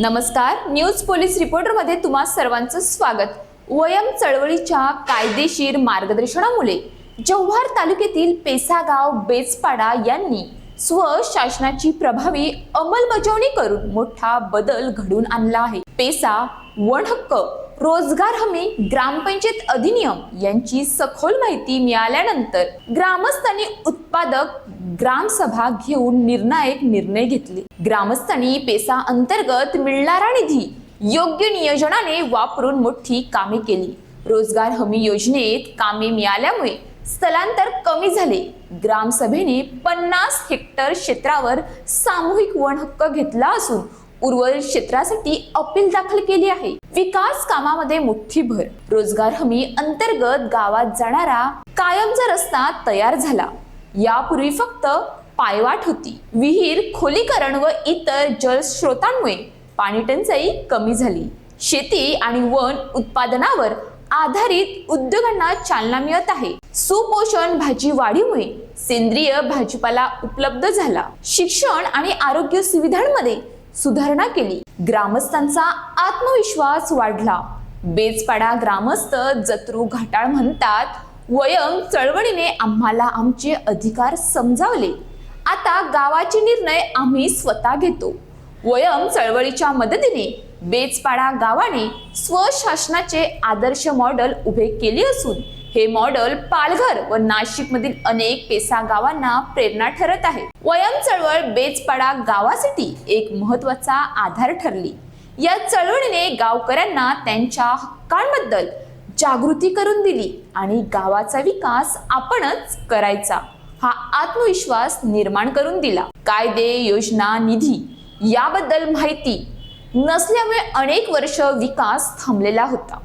नमस्कार. News police रिपोर्टरमध्ये तुम्हा सर्वांचं स्वागत. वयम चळवळीच्या कायदेशीर मार्गदर्शनामुळे जव्हार तालुक्यातील पेसागाव बेचपाडा यांनी स्वशासनाची प्रभावी अंमलबजावणी करून मोठा बदल घडून आणला आहे. पेसा वन हक्क रोजगार हमी ग्रामपंचायत अधिनियम यांची सखोल माहिती मिळाल्यानंतर ग्रामस्थांनी उत्पादक ग्रामसभा घेऊन निर्णायक निर्णय घेतले. ग्रामस्थांनी पेसा अंतर्गत मिळणारा निधी योग्य नियोजनाने वापरून मोठी कामे केली. रोजगार हमी योजनेत कामे मिळाल्यामुळे स्थलांतर कमी झाले. ग्रामसभेने पन्नास हेक्टर क्षेत्रावर सामूहिक वन हक्क घेतला असून उर्वरित क्षेत्रासाठी अपील दाखल केली आहे. विकास कामामध्ये मोठी भर. रोजगार हमी अंतर्गत गावात जाणारा कायमचा रस्ता तयार झाला. यापूर्वी फक्त पायवाट होती. विहीर खोलीकरण व इतर जलस्रोतांमुळे पाणी टंचाई कमी झाली. शेती आणि वन उत्पादनावर आधारित उद्योगांना चालना मिळत आहे. सुपोषण भाजी वाढीमुळे सेंद्रिय भाजीपाला उपलब्ध झाला. शिक्षण आणि आरोग्य सुविधांमध्ये सुधारणा केली. ग्रामस्थांचा आत्मविश्वास वाढला. बेजपाडा ग्रामस्थ जत्रू घाटाळ म्हणतात वयम चळवळीने आम्हाला आमचे अधिकार समजावले. आता गावाचे निर्णय आम्ही स्वतः घेतो. वयम चळवळीच्या मदतीने बेजपाडा गावाने स्वशासनाचे आदर्श मॉडेल उभे केले असून हे मॉडेल पालघर व नाशिक मधील अनेक पेसा गावांना प्रेरणा ठरत आहे. वयम चळवळ बेचपाडा गावासाठी एक महत्त्वाचा आधार ठरली. या चळवळीने गावकऱ्यांना त्यांच्या हक्कांबद्दल जागृती करून दिली आणि गावाचा विकास आपणच करायचा हा आत्मविश्वास निर्माण करून दिला. कायदे योजना निधी याबद्दल माहिती नसल्यामुळे अनेक वर्ष विकास थांबलेला होता.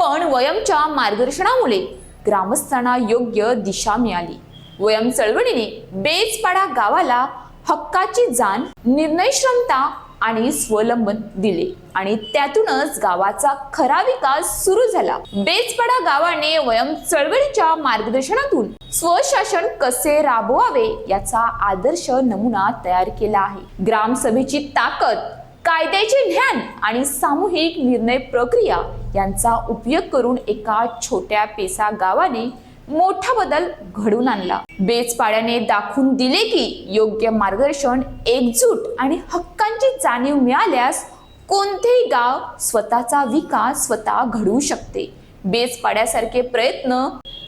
पण वयमच्या मार्गदर्शनामुळे ग्रामस्थांना योग्य दिशा मिळाली. वयम चळवळीने बेजपाडा गावाला हक्काची जाण निर्णय क्षमता आणि स्वलंबन दिले आणि त्यातूनच गावाचा खरा विकास सुरू झाला. बेजपाडा गावाने वयम चळवळीच्या मार्गदर्शनातून स्वशासन कसे राबवावे याचा आदर्श नमुना तयार केला आहे. ग्रामसभेची ताकद कायद्याचे ज्ञान आणि सामूहिक निर्णय प्रक्रिया यांचा उपयोग करून एका छोट्या पेसा गावाने मोठा बदल घडून आणला. बेचपाड्याने दाखवून दिले की योग्य मार्गदर्शन एकजूट आणि हक्कांची जाणीव मिळाल्यास कोणतेही गाव स्वतःचा विकास स्वतः घडवू शकते. बेचपाड्यासारखे प्रयत्न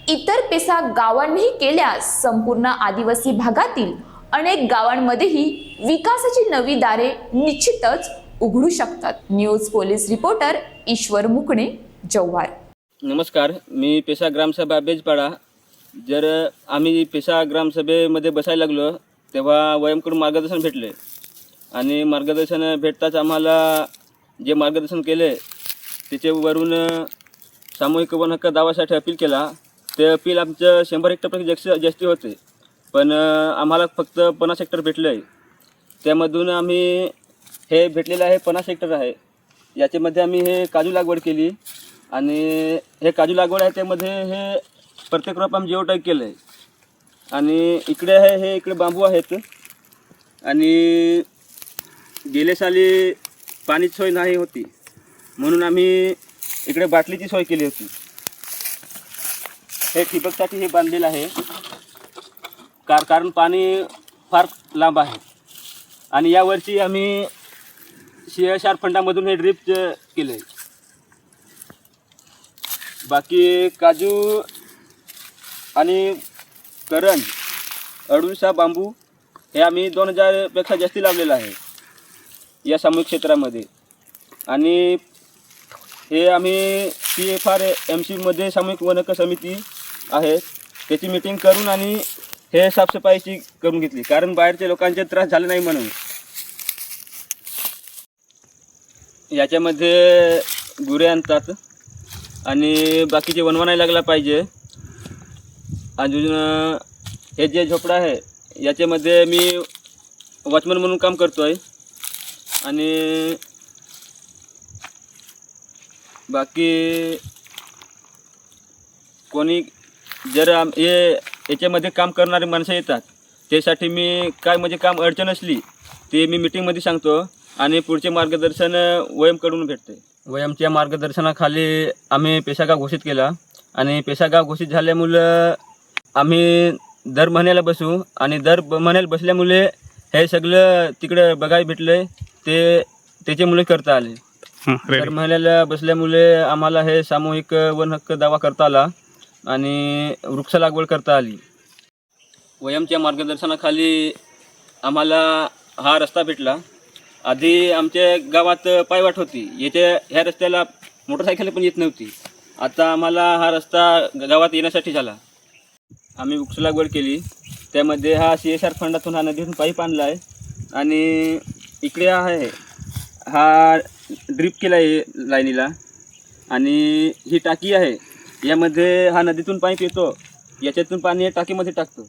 इतर पेसा गावांनीही केल्यास संपूर्ण आदिवासी भागातील अनेक गावांमध्येही विकासाची नवी दारे निश्चितच उघडू शकतात. News police reporter Ishwar Mukane Jawhar. नमस्कार मी पेशा ग्रामसभा बेजपाडा. जर आम्ही पेशा ग्रामसभेमध्ये बसायला लागलो तेव्हा वयमकडून मार्गदर्शन भेटले. आणि मार्गदर्शन भेटताच आम्हाला जे मार्गदर्शन केले त्याच्यावरून सामूहिक वन हक्क दावासाठी अपील केला. ते अपील आमचं शंभर हेक्टरपेक्षा जास्त जास्ती होते. पण आम्हाला फक्त पन्नास हेक्टर भेटले आहे त्यामधून आम्ही हे भेटलेलं आहे पन्नास हेक्टर आहे. याच्यामध्ये आम्ही हे काजू लागवड केली आणि हे काजू लागवड आहे त्यामध्ये हे प्रत्येक रोप आम्ही जेवढं केलं आहे आणि इकडे आहे हे इकडे बांबू आहेत. आणि गेल्या साली पाणी सोय नाही होती. म्हणून आम्ही इकडे बाटलीची सोय केली होती. हे ठिबकसाठी हे बांधलेलं आहे. कार कारण पाणी फार लांब आहे. आणि यावर्षी आम्ही सी एस आर फंडामधून हे ड्रिप केलं आहे बाकी काजू आणि करण अडुळसा बांबू हे आम्ही दोन हजारपेक्षा जास्ती लावलेलं आहे या सामूहिक क्षेत्रामध्ये. आणि हे आम्ही सी एफ आर एम सीमध्ये सामूहिक वनक समिती आहे. त्याची मीटिंग करून आणि हे साफसफाईची करून घेतली. कारण बाहेरच्या लोकांचे त्रास झाले नाही म्हणून. याच्यामध्ये गुरे आणतात आणि बाकीचे वनवनायला लागला पाहिजे. अजून हे जे झोपडा आहे याच्यामध्ये मी वॉचमन म्हणून काम करतो आहे आणि बाकी कोणी जर आम हे याच्यामध्ये काम करणारे माणसं येतात त्यासाठी मी काय म्हणजे काम अडचण असली ते मी मिटिंगमध्ये सांगतो. आणि पुढचे मार्गदर्शन वयमकडून भेटते. वयमच्या मार्गदर्शनाखाली आम्ही पेशागाव घोषित केला. आणि पेशागाव घोषित झाल्यामुळं आम्ही दर महिन्याला बसू. आणि दर महिन्याला बसल्यामुळे हे सगळं तिकडं बघायला भेटले ते त्याचे मुले करता आले. दर महिन्याला बसल्यामुळे आम्हाला हे सामूहिक वन हक्क दावा करता आला. आणि वृक्ष लागवड करता आली. वयमच्या मार्गदर्शनाखाली आम्हाला हा रस्ता भेटला. आधी आमच्या गावात पायवाट होती. येथे ह्या रस्त्याला मोटरसायकल पण येत नव्हती. आता आम्हाला हा रस्ता ग- गावात येण्यासाठी झाला. आम्ही वृक्ष लागवड केली. त्यामध्ये हा सी एस आर फंडातून हा नदीतून पाईप आणला आहे. आणि इकडे आहे. हा ड्रिप केला आहे लाईनीला. आणि ही टाकी आहे. यामध्ये हा नदीतून पाईप येतो. याच्यातून पाणी टाकीमध्ये टाकतो.